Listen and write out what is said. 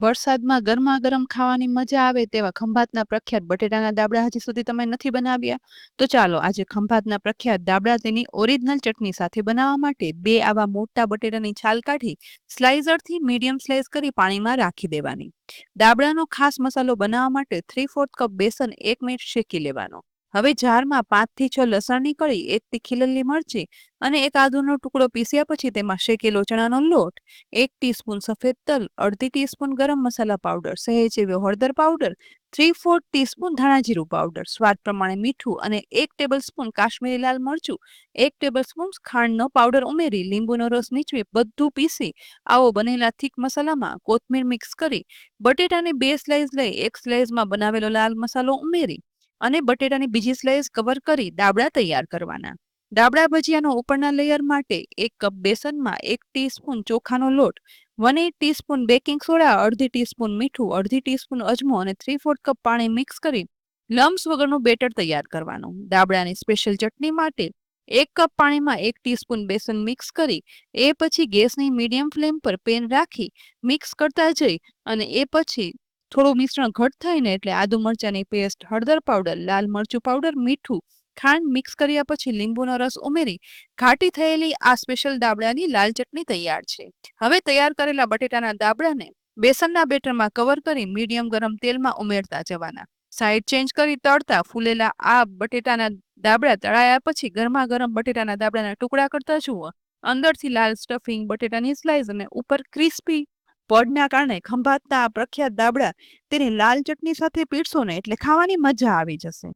વરસાદમાં ગરમા ગરમ ખાવાની મજા આવે તેવા ખંભાતના પ્રખ્યાત બટેટાના દાબડા હજી સુધી તમે નથી બનાવ્યા? તો ચાલો, આજે ખંભાતના પ્રખ્યાત દાબડા તેની ઓરિજિનલ ચટણી સાથે બનાવવા માટે બે આવા મોટા બટેટાની છાલ કાઢી સ્લાઇઝરથી મીડિયમ સ્લાઇસ કરી પાણીમાં રાખી દેવાની. દાબડાનો ખાસ મસાલો બનાવવા માટે થ્રી ફોર્થ કપ બેસન એક મિનિટ શેકી લેવાનો. હવે જારમાં પાંચથી છ લસણની કળી એક તીખી લીલી મરચી અને એક આદુનો ટુકડો પીસ્યા પછી તેમાં શેકેલો ચણાનો લોટ, એક ટીસ્પૂન સફેદ તલ, અડધી ટીસ્પૂન ગરમ મસાલા પાવડર, સહેજ એવો હળદર પાવડર થ્રી ફોર્થ ટીસ્પૂન ધાણા જીરું પાવડર, સ્વાદ પ્રમાણે મીઠું અને એક ટેબલ સ્પૂન કાશ્મીરી લાલ મરચું, એક ટેબલ સ્પૂન ખાંડનો પાવડર ઉમેરી, લીંબુનો રસ નીચવી, બધું પીસી, આવો બનેલા થીક મસાલામાં કોથમીર મિક્સ કરી, બટેટાની બે સ્લાઇસ લઈ, એક સ્લાઇસમાં બનાવેલો લાલ મસાલો ઉમેરી અને બટેટાની બીજી સ્લાઇસ કવર કરી દાબડા તૈયાર કરવાના. દાબડા ભજીયાનો ઉપરના લેયર માટે એક કપ બેસનમાં એક ટીસ્પૂન ચોખાનો લોટ one eight teaspoon baking soda અડધી ટીસ્પૂન મીઠું, અડધી ટીસ્પૂન અજમો અને થ્રી ફોર્થ કપ પાણી મિક્સ કરી લમ્સ વગરનું બેટર તૈયાર કરવાનું. દાબડાની સ્પેશિયલ ચટણી માટે એક કપ પાણીમાં એક ટીસ્પૂન બેસન મિક્સ કરી, એ પછી ગેસની મીડિયમ ફ્લેમ પર પેન રાખી મિક્સ કરતા જઈ અને એ પછી થોડું મિશ્રણ ઘટ થાય ને એટલે આદુ મરચાંની પેસ્ટ હળદર પાવડર લાલ મરચું પાવડર મીઠું ખાંડ મિક્સ કર્યા પછી લીંબુનો રસ ઉમેરી ઘાટી થયેલી આ સ્પેશિયલ દાબડાની લાલ ચટણી તૈયાર છે. હવે તૈયાર કરેલા બટેટાના દાબડાને બેસનના બેટરમાં કવર કરી મીડિયમ ગરમ તેલમાં ઉમેરતા જવાના. સાઈડ ચેન્જ કરી તળતા ફૂલેલા આ બટેટાના દાબડા તળાયા પછી ગરમા ગરમ બટેટાના દાબડાના ટુકડા કરતા જુઓ. અંદરથી લાલ સ્ટફિંગ બટેટાની સ્લાઇસ અને ઉપર ક્રિસ્પી પડના કારણે ખંભાતના પ્રખ્યાત દાબડા તેની લાલ ચટણી સાથે પીરસો ને એટલે ખાવાની મજા આવી જશે.